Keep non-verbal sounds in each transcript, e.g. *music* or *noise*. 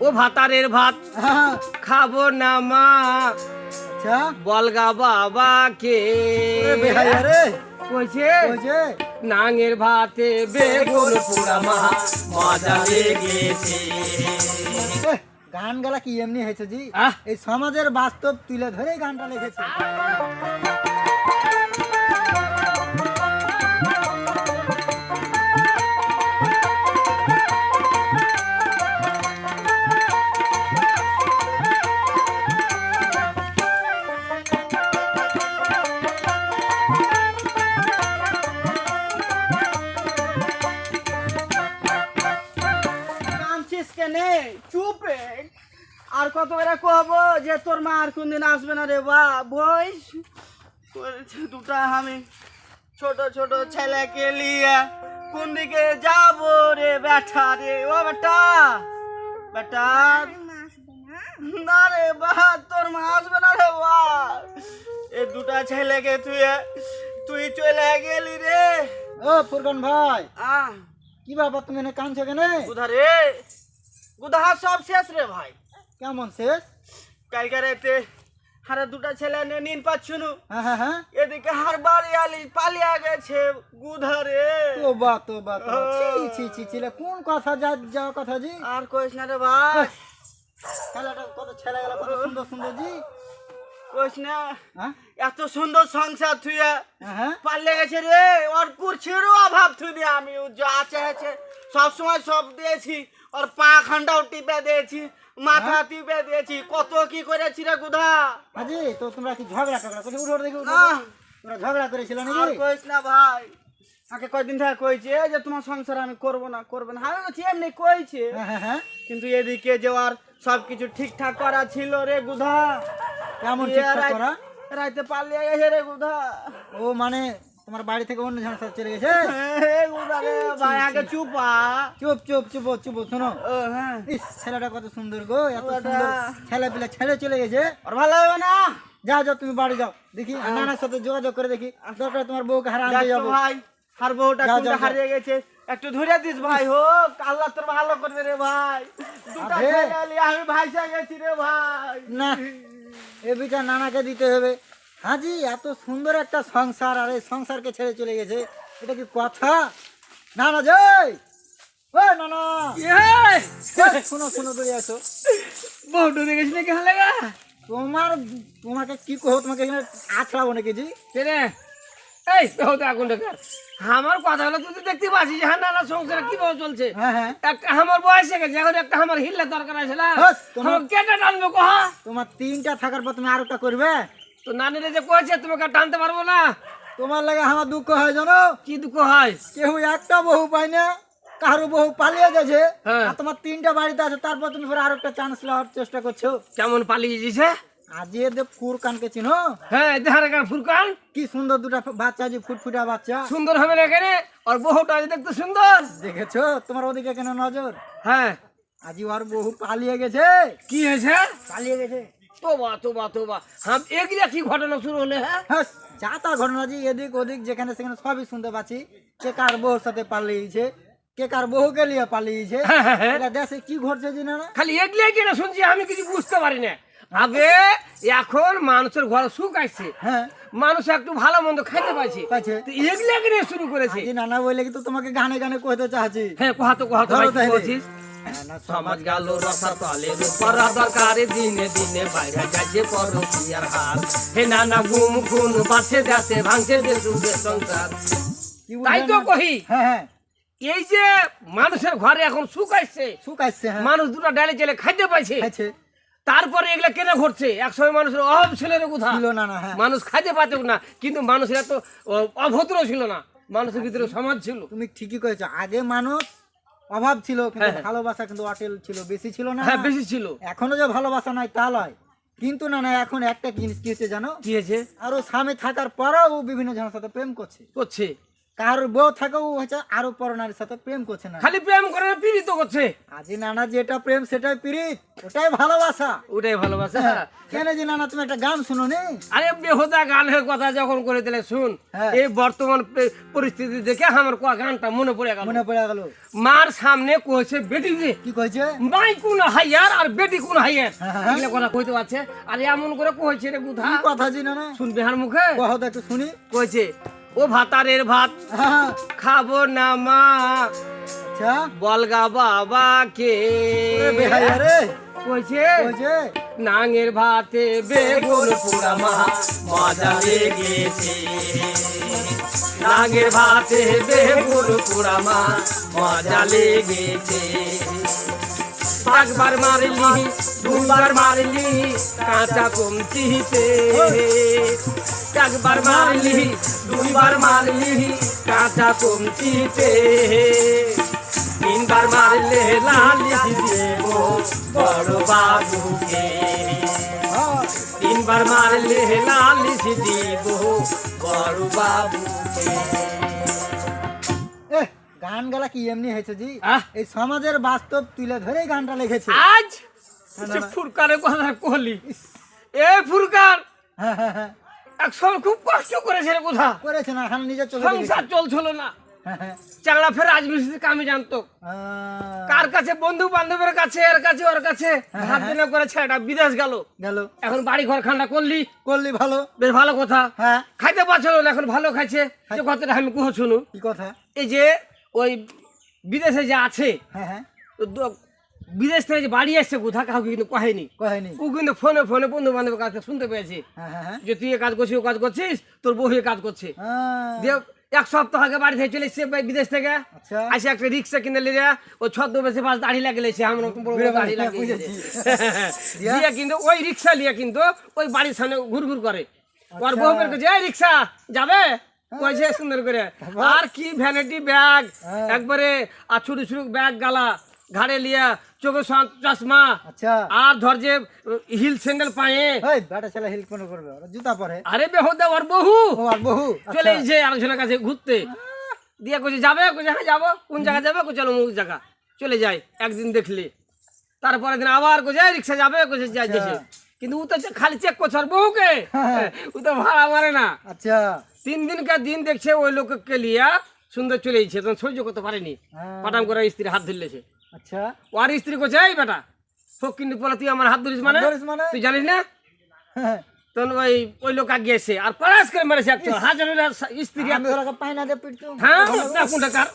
ও ভাতারের ভাত হ্যাঁ, খাব না মা। আচ্ছা। বলগা বাবাকে। কইছে? নাঙের ভাতে বেগুন পোড়া মা মজা লেগেছে। গান গালা কি এমনি হয়েছে জি। এই সমাজের বাস্তব তুলে ধরে গানটা লিখেছে না রে বা বইস করেছে দুটা আমি ছোট ছোট ছেলেকে নিয়ে। কোন দিকে যাব রে বেটা রে? ও বেটা বেটা না রে বা তোর মা আসবে না রে বা। এই দুটা ছেলেকে তুই তুই চলে গেলি রে। ও ফুরকান ভাই। আহ কি ব্যাপার তুমি এনে কানছো কেন? গুধা রে গুধা সব শেষ রে ভাই। কেমন শেষ? কালকে রাতে হারে দুটা ছেলে নিয়ে নিন পাচ্ছুনু। হ্যাঁ হ্যাঁ হ্যাঁ। এদিকে হার বাড়ি আলি পালিয়া গেছে গুধা রে তো বা তো বা। ছি ছি ছি ছিলে কোন কথা যা যাওয়া কথা জি? আর কইস না রে ভাই। খেলাটা কত ছেলে গেল কত সুন্দর সুন্দর জি। কইস না হ্যাঁ? এত সুন্দর সংসার হ্যাঁ, হ্যাঁ। গেছে রে ওর কুরছিরও অভাব আমি ও যা চেয়েছে সব সময় সব দিয়েছি ওর পা খান্ডাও টিপে দিয়েছি মাথা টিপে দিয়েছি কত কি করেছি রে গুধা? তো তোমরা কি ঝগড়া টগড়া করে উঠো দেখি না। তোমরা ঝগড়া করেছিল আর কইস না ভাই আগে কয়দিন থেকে কইছে যে তোমার সংসার আমি করব না করব না। আমি বলছি এমনি কইছে। কিন্তু এদিকে যে আর সবকিছু ঠিকঠাক করা ছিল রে গুধা। কেমন ঠিকঠাক করা রাইতে পালিয়ে গেছে রে গুধা। ও মানে তোমার বাড়ি থেকে অন্য ঝাড় সাথে চলে গেছে? ভাই আগে চুপা। চুপ চুপ চুপ চুপ শোনো। হ্যাঁ। ইস ছেলেটা কত সুন্দর গো এত সুন্দর ছেলে পিলে ছেলে চলে গেছে। আর ভালো হবে না? যাও যাও তুমি বাড়ি যাও। দেখি নানার সাথে যোগাযোগ করে দেখি। দরকার তোমার বউকে হারা আনতে যাব। ভাই হার বউটা কোনটা। হারিয়ে গেছে একটু ধরে দিস ভাই হোক। আল্লাহ তোর ভালো করবে রে ভাই। দুটা ছেলে আমি ভাইসা গেছি রে ভাই। না। এ বিচার নানাকে দিতে হবে। হাজি এত সুন্দর একটা সংসার আর এই সংসারকে ছেড়ে চলে গেছে। এটা কি কথা? নানা জয়! ও নানা! এই, শোনো শোনো দূরে আসো বহু দেখেছি নাকি হলে তোমার তোমাকে কি কহো তোমাকে এখানে আছড়াবো নাকি জি? রে? এই বহুত আগুন আমার কথা হলো তুই তো দেখতে পাচ্ছিস হ্যাঁ নানা সংসারে কীভাবে চলছে? হ্যাঁ হ্যাঁ। একটা আমার বয়সে গেছে এখন একটা আমার হিল্লা দরকার আছে না? তোমার- কেটে টানবো কহা। তোমার তিনটা থাকার পর তুমি আরেকটা করবে? তো নানিরে যে কয়েছে তোমাকে টানতে পারব না? তোমার লাগে আমার দুঃখ হয় জানো? কি দুঃখ হয়? কেউ একটা বহু পায় না কারও বহু পালিয়ে গেছে হ্যাঁ। আর তোমার তিনটা বাড়িতে আছে তারপর তুমি ফের আরেকটা চান্স নেওয়ার চেষ্টা করছ। কেমন পালিয়ে গেছে? ফুরকানকে চিনো? হ্যাঁ ফুরকান? কি সুন্দর দুটা বাচ্চা যে ফুটফুটা বাচ্চা। সুন্দর হবে না আর বহুটা আছে দেখতে সুন্দর। দেখেছ? তোমার ওদিকে কেন নজর? হ্যাঁ। আজি বহু পালিয়ে গেছে। কি হয়েছে? পালিয়ে গেছে। তোবা তোবা তোবা। হাম এগুলা কি ঘটনা শুরু হলে হ্যাঁ? যা তার ঘটনা যে এদিক ওদিক যেখানে সেখানে সবই শুনতে পাচ্ছি। কে কার বউর সাথে পালিয়েছে? কে কার বহুকে নিয়ে পালিয়েছে? হ্যাঁ, হ্যাঁ, হ্যাঁ। এটা দেশে কি ঘটছে জানো না। খালি এগুলা কিনা শুনছি আমি কিছু বুঝতে পারি না। আগে এখন মানুষের ঘরে সুখ আসছে। হ্যাঁ। মানুষ একটু ভালো মন্দ খাইতে পাইছে। তো শুরু করেছে। নানা বলে কিন্তু তোমাকে গানে গানে কইতে চাচ্ছি হ্যাঁ কোহা তো কোহা তো ধরো ভাই, কি তাইলে। বলছিস? সমাজ গেল রসা তলে পড়া দরকারে দিনে দিনে বাইরে যাচ্ছে পরকিয়ার হাত হে নানা গুম খুন বাঁচে যাচ্ছে ভাঙছে দেশুদের সংসার। তাই তো কহি। হ্যাঁ হ্যাঁ। এই যে মানুষের ঘরে এখন সুখ আসছে। সুখ আসছে হ্যাঁ। মানুষ দুটো ডালে চেলে খাইতে পাইছে। তারপরে এগুলা কেন ঘটছে? একসময় মানুষের অভাব ছিল রে কোথা ছিল না না হ্যাঁ। মানুষ খাইতে পারত না কিন্তু মানুষের এত অভদ্র ছিল না। মানুষের ভিতরে সমাজ ছিল। তুমি ঠিকই কয়েছো। আগে মানুষ অভাব ছিল কিন্তু হ্যাঁ, হ্যাঁ। ভালোবাসা কিন্তু অটেল ছিল বেশি ছিল না হ্যাঁ বেশি ছিল। এখনও যে ভালোবাসা নাই তা নয় কিন্তু না না এখন একটা জিনিস কি হচ্ছে জানো? কি হয়েছে? আর ও স্বামী থাকার পরেও বিভিন্ন জনের সাথে প্রেম করছে। করছে। কার বউ থাকেও হচ্ছে আরও পরনারীর সাথে প্রেম করছে না। খালি প্রেম করে না পীড়িত করছে। আজি নানা যেটা প্রেম সেটাই প্রীত ওটাই ভালোবাসা। ওটাই ভালোবাসা। কেন যে নানা তুমি একটা গান শুনো নি? আরে বেহুদা গানের কথা যখন করে দিলে শুন হ্যাঁ। এই বর্তমান পরিস্থিতি দেখে আমার কোয়া গানটা মনে পড়ে গেল। মনে পড়ে গেল। মার সামনে কইছে বেটি যে। কি কইছে? মাই কোন হাইয়ার আর বেটি কোন হাইয়ার। হ্যাঁ, হ্যাঁ। এগুলো কথা কইতে পারছে। আর এমন করে কইছে রে বুধা। কথা জি নানা? শুনবে হার মুখে? তো একটু শুনি। কইছে ও ভাতারের ভাত হ্যাঁ, খাব না মা। আচ্ছা। বলগা কইছে? কইছে। নাঙের ভাতে বেগুন পোড়া মা মজা লেগেছে। নাঙের ভাতে বেগুন পোড়া মা মজা লেগেছে। একবার মারলি দুবার মারলি কাঁচা কমতিতে। একবার মারলি দুবার মারলি কাঁচা কমতিতে। তিনবার মারলে লালি দেব বড় বাবুকে। হ্যাঁ, তিনবার মারলে লালি দিব বড় বাবুকে। গান গালা কি এমনি হয়েছে জি? আহ। এই সমাজের বাস্তব তুলে ধরেই গানটা লিখেছে। আজ সে ফুরকারের কথা কহলি এ ফুরকার! হ্যাঁ, হ্যাঁ, হ্যাঁ। খুব কষ্ট করেছে রে করেছে না এখন নিজের চোখে সংসার চলছিল না। হ্যাঁ, হ্যাঁ। ফের রাজমিস্ত্রি কামে জানতো। কার কাছে? বন্ধু বান্ধবের কাছে এর কাছে ওর কাছে। হাত দিনে করে ছেলেটা বিদেশ গেল। গেল। এখন বাড়ি ঘর খান্ডা করলি। করলি ভালো। বেশ ভালো কথা। হ্যাঁ। খাইতে পারছিল না এখন ভালো খাইছে। যে কথাটা আমি কুহ শুনু। কি কথা? এই যে ওই বিদেশে যে আছে হ্যাঁ হ্যাঁ। বিদেশ থেকে যে বাড়ি আসছে কোথা কাউকে কিন্তু কহেনি। কহেনি? ও কিন্তু ফোনে ফোনে বন্ধু বান্ধবের কাছে শুনতে পেয়েছে হ্যাঁ হ্যাঁ হ্যাঁ। যে তুই এ কাজ করছিস ও কাজ করছিস তোর বউ এ কাজ করছে। দিয়ে এক সপ্তাহ আগে বাড়ি থেকে চলে এসছে বিদেশ থেকে। আচ্ছা। আসে একটা রিক্সা কিনে লিরে ও ছদ্ম বেশি পাশ দাড়ি লাগিয়েছে আমার বড় বড় বুড়ো দাড়ি বাড়ি, লাগিয়েছে দিয়া? কিন্তু ওই রিক্সা নিয়ে কিন্তু ওই বাড়ির সামনে ঘুর ঘুর করে। ওর আচ্ছা। বউ বের করছে এই রিক্সা যাবে? কইছে সুন্দর করে। আর কি ভ্যানিটি ব্যাগ। একবারে আর ছোট ছোট ব্যাগ গালা ঘাড়ে লিয়া চোখে চশমা। আচ্ছা। আর ধর যে হিল স্যান্ডেল পায়ে। এই বেটা ছেলে হেল্প কোনো করবে ওরা জুতা পরে। আরে বেহদা ওর বহু। ও আর বহু চলে আচ্ছা। এসে আলোচনার কাছে ঘুরতে। দিয়ে কইছে যাবে কইছে হ্যাঁ যাব। কোন জায়গা যাবে? কই চলো মুখ জায়গা চলে যাই একদিন দেখলে। তারপরে দিন আবার কইছে রিক্সা যাবে? কইছে যাই আচ্ছা। কিন্তু ও তো খালি চেক করছে আর বহুকে। হ্যাঁ। ও তো ভাড়া মারে না। আচ্ছা। তিন দিনকার দিন দেখছে ওই লোককে লিয়া সুন্দর চলে যাচ্ছে তখন সহ্য করতে পারেনি। হ্যাঁ। পাটাম করে স্ত্রী হাত ধরলেছে। আচ্ছা। ওর স্ত্রী এই বেটা বলে তুই আমার হাত ধরিস মানে? ধরিস মানে? তুই জানিস না? হ্যাঁ, তখন ওই ওই লোক আগিয়েছে আর পড়াশ করে মেরেছে একটা হাজার স্ত্রী পায়না দিয়ে পিটতো হ্যাঁ না কার?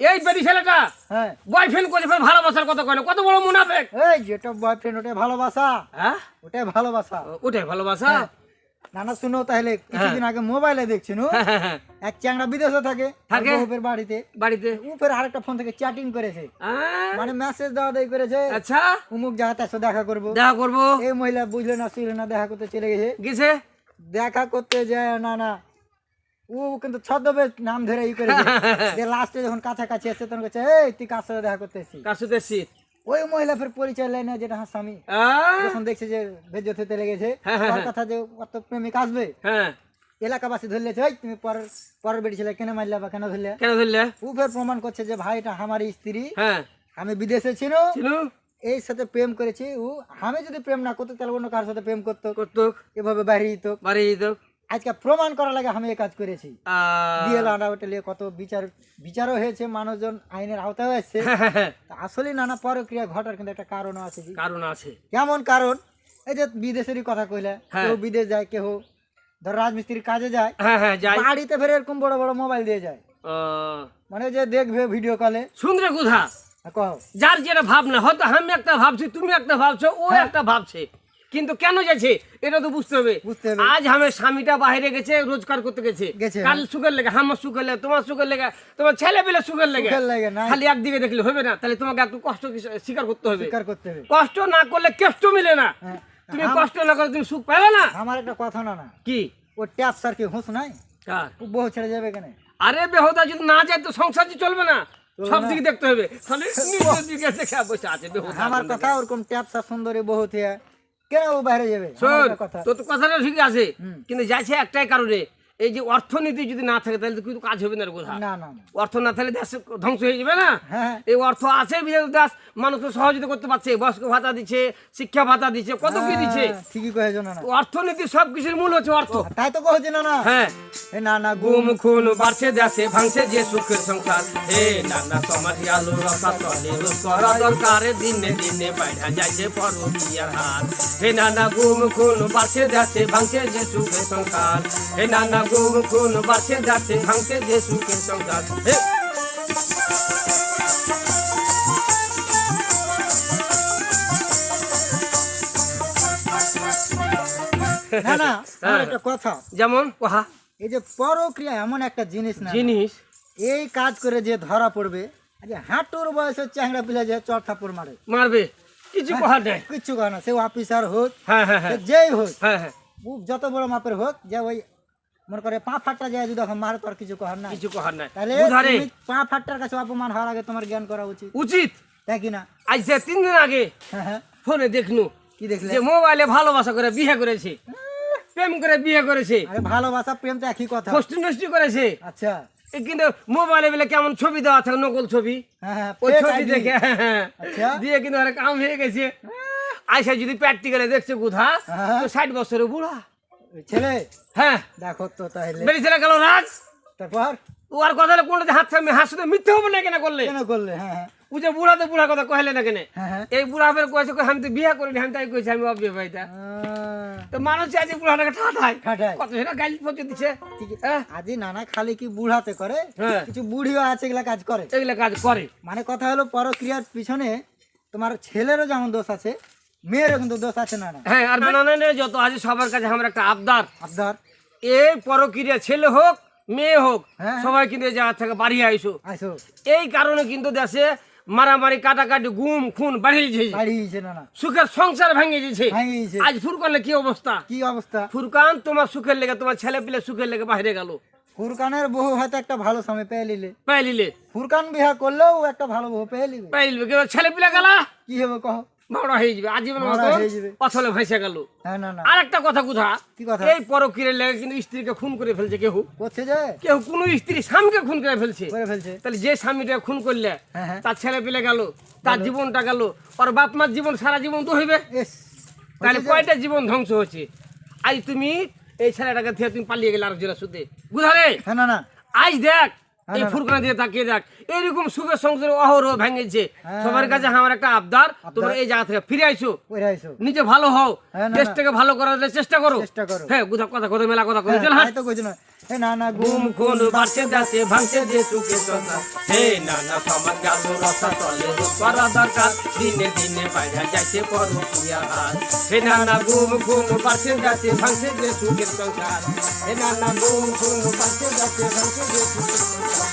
এই বেটি ছেলেটা হ্যাঁ। বয়ফ্রেন্ড করেছে ফের ভালোবাসার কথা কয় কত বড় মুনাফেক। এই যেটা বয়ফ্রেন্ড ওটাই ভালোবাসা। হ্যাঁ? ওটাই ভালোবাসা। ওটাই ভালোবাসা? হ্যাঁ। নানা শুনো তাহলে কিছুদিন আগে মোবাইলে দেখছি নো? হ্যাঁ, হ্যাঁ, হ্যাঁ। এক চ্যাংড়া বিদেশে থাকে থাকে? বাড়িতে। বাড়িতে? আরেকটা ফোন থেকে চ্যাটিং করেছে। মানে মেসেজ দেওয়া দেই করেছে। আচ্ছা। অমুক জায়গাতে এসে দেখা করব। দেখা করব। এই মহিলা বুঝলে না শুনলে না দেখা করতে চলে গেছে। গেছে? দেখা করতে যায় না না। ও কিন্তু ছদ্মবেশ নাম ধরে ই করেছে। *laughs* যে লাস্টে যখন কাছাকাছি এসে তখন কাছে এই তুই কার সাথে দেখা করতে এসেছিস? কার সাথে ওই মহিলা ফের পরিচয় লেয় না যেটা হার স্বামী যখন দেখছে যে বেজ্জত হতে লেগেছে হ্যাঁ, হ্যাঁ, তার হ্যাঁ। কথা যে অত প্রেমিক আসবে? এলাকাবাসী ধরলেছে ওই তুমি পরের পরের বেটি ছেলে কেন মারলে বা কেন ধরলে? কেন ধরলে? ও ফের প্রমাণ করছে যে ভাই এটা আমার স্ত্রী। আমি বিদেশে ছিল এই সাথে প্রেম করেছি। ও আমি যদি প্রেম না করতো তাহলে অন্য কার সাথে প্রেম করতো। করতো। এভাবে বাইরে যেত। বাড়ি তো আজকে প্রমাণ করা লাগে আমি এই কাজ করেছি। লাডা ওটা নিয়ে কত বিচার বিচারও হয়েছে মানুষজন আইনের আওতায় আসছে। আসলে নানা পরক্রিয়া ঘটার কিন্তু একটা কারণ আছে কারণ আছে। কেমন কারণ? এই যে বিদেশেরই কথা কইলে হ্যাঁ। কেউ বিদেশ যায় কেউ ধর রাজমিস্ত্রির কাজে যায় হ্যাঁ হ্যাঁ বাড়িতে ফের এরকম বড় বড় মোবাইল দিয়ে যায়। মানে যে দেখবে ভিডিও কলে শুনরে কোথা। যার যেটা ভাবনা হয়তো আমি একটা ভাবছি তুমি একটা ভাবছ ও হ্যাঁ। একটা ভাবছে। কিন্তু কেন যাচ্ছে? এটা তো বুঝতে হবে। আজ আমার স্বামীটা বাইরে গেছে রোজগার করতে গেছে। কাল সুখের লেগে আমার সুখের লেগে তোমার সুখের লেগে তোমার ছেলে পেলে সুখের লেগে। খালি একদিকে দেখলে হবে না তাহলে তোমাকে একটু কষ্ট স্বীকার করতে হবে। কষ্ট না করলে কেষ্ট মিলে না। হ্যাঁ। তুমি কষ্ট না করলে তুমি সুখ পেলে না। আমার একটা কথা না না। কি? ও ট্যাপ স্যার কি হুঁস নাই? বহু ছেড়ে যাবে কেন? আরে বেহদা যদি না যায় তো সংসার যে চলবে না। সব দিকে দেখতে হবে। খালি নিজের দিকে বসে আছে বেহুদা। আমার কথা ওরকম ট্যাপ স্যার সুন্দরী বহুত হইয়া কেন বাইরে যাবে? তোর তো কথাটা ঠিক আছে। কিন্তু যাচ্ছে একটাই কারণে। এই যে অর্থনীতি যদি না থাকে তাহলে কিন্তু কাজ হবে না রে কোথা না না না। অর্থ না থাকলে দেশ ধ্বংস হয়ে যাবে না? হ্যাঁ এই অর্থ আছে বিধান দাস মানুষকে সহযোগিতা করতে পারছে বয়স্ক ভাতা দিচ্ছে শিক্ষা ভাতা দিচ্ছে কত কি দিচ্ছে? হ্যাঁ, ঠিকই কয়েছো না না। অর্থনীতি সব কিছুর মূল হচ্ছে অর্থ। তাই তো কহছে না না। হ্যাঁ। না না গুম খুন বাড়ছে দেশে ভাঙছে যে সুখের সংসার। হে নানা সমাজ আলো রসা তলে করা দরকার দিনে দিনে বাইরা যাইছে পরকিয়ার হাত হে নানা গুম খুন বাড়ছে দেশে ভাঙছে যে সুখের সংসার। হে নানা যে সুখের সংসার। না হ্যাঁ। যেমন? এই যে পরক্রিয়া এমন একটা জিনিস না। জিনিস। এই কাজ করে যে ধরা পড়বে হাঁটুর বয়সের চ্যাংড়া পিলা যে চর থাপড় মারে। মারবে। কিছু কথা নেই। কিচ্ছু করে না সে অফিসার হোক হ্যাঁ হ্যাঁ হ্যাঁ। যেই হোক হ্যাঁ হ্যাঁ যত বড় মাপের হোক যে ওই মনে করে পা ফাটটা যায় যদি এখন মারে তোর কিছু কহার নাই। কিছু কহার নাই। তাহলে পা ফাটটার কাছে অপমান হওয়ার আগে তোমার জ্ঞান করা উচিত। উচিত? তাই কি না? আজ সে তিন দিন আগে হ্যাঁ। ফোনে দেখনু কি দেখলে? যে মোবাইলে ভালোবাসা করে বিয়ে করেছে। প্রেম করে বিয়ে করেছে। আরে ভালোবাসা প্রেম তো একই কথা। ফষ্টি নষ্টি করেছে। আচ্ছা। কিন্তু মোবাইলে বলে কেমন ছবি দেওয়া থাকে নকল ছবি? হ্যাঁ হ্যাঁ ওই ছবি দেখে আচ্ছা। দিয়ে কিন্তু আরে কাম হয়ে গেছে। আয়সা যদি প্র্যাকটিক্যালে দেখছে কোথা। ষাট বছরের বুড়া। ছেলে হ্যাঁ। দেখো তো তাহলে। বেরিয়েছিল গেল রাজ। তারপর? ও আর কথা কোনটা হাত সামনে হাত শুধু মিথ্যে হবে না কেন করলে? কেন করলে? হ্যাঁ হ্যাঁ। ও যে বুড়া তো বুড়া কথা কহলে না কেন? হ্যাঁ হ্যাঁ। এই বুড়া ফের কয়েছে আমি তো বিয়ে করিনি আমি তাই কইছি আমি অবিবাহিতা তো মানুষ বুড়াটাকে ঠাঠায়। কত সেটা হ্যাঁ। আজি নানা খালি কি বুড়াতে করে? হ্যাঁ। কিছু বুড়িও আছে এগুলা কাজ করে। এগুলা কাজ করে। মানে কথা হলো পরক্রিয়ার পিছনে তোমার ছেলেরও যেমন দোষ আছে মেয়েরও কিন্তু দোষ আছে না না। হ্যাঁ আর বানানো যত আছে সবার কাছে আমার একটা আবদার। আবদার? এই পরক্রিয়া ছেলে হোক মেয়ে হোক হ্যাঁ। সবাই কিন্তু এই জায়গা থেকে বাড়ি আইসো। এই কারণে কিন্তু দেশে মারামারি কাটাকাটি গুম খুন বাড়িয়েছে সুখের সংসার ভেঙে দিয়েছে। আজ ফুরকানের কি অবস্থা? কি অবস্থা? ফুরকান তোমার সুখের লেগে তোমার ছেলে পিলে সুখের লেগে বাইরে গেল। ফুরকানের বহু হয়তো একটা ভালো সময় পেয়ে নিলে। পাইলিলে ফুরকান বিহা করলেও একটা ভালো বহু পেয়ে কিন্তু ছেলে পিলে গেলা? কি হবে কহ মাওড়া হয়ে যাবে আজীবন মতো হয়ে যাবে। গেল। হ্যাঁ না না। আর একটা কথা কোথা? এই পরকিরের লেগে কিন্তু স্ত্রীকে খুন করে ফেলছে কেউ করছে যে কেউ কোন স্ত্রী স্বামীকে খুন করে ফেলছে। তাহলে যে স্বামীটা খুন করলে হ্যাঁ হ্যাঁ। তার ছেলে পেলে গেল তার জীবনটা গেল ওর বাপ মার জীবন সারা জীবন তো হইবে। তাহলে কয়টা জীবন ধ্বংস হচ্ছে? আজ তুমি এই ছেলেটাকে থেকে তুমি পালিয়ে গেলে আর জেলা সুদে। বুঝারে হ্যাঁ না না। আজ দেখ হ্যাঁ, এই না, না। দিয়ে তাকিয়ে দেখ এইরকম সুখের সংসার অহরহ ভেঙেছে। হ্যাঁ, সবার কাছে আমার একটা আবদার তোমরা এই জায়গা থেকে ফিরে আইসো নিজে ভালো হও হ্যাঁ। দেশটাকে ভালো করার চেষ্টা করো। চেষ্টা করো। হ্যাঁ কথা কথা মেলা কথা হ্যাঁ, হ্যাঁ তো কইছো না। এ নানা গুম গুম খুন বাড়ছে দাসে ভাঙছে যে সুখে সংসার হে নানা সমাজ গেল রসা তলে করা দরকার। দিনে দিনে বাইরে যাইছে পরকিয়া হাত। হে নানা গুম খুন বাড়ছে দাসে ভাঙছে যে সুখের সংসার। হে নানা গুম খুন বাড়ছে দাসে ভাঙছে যে সুখের সংসার।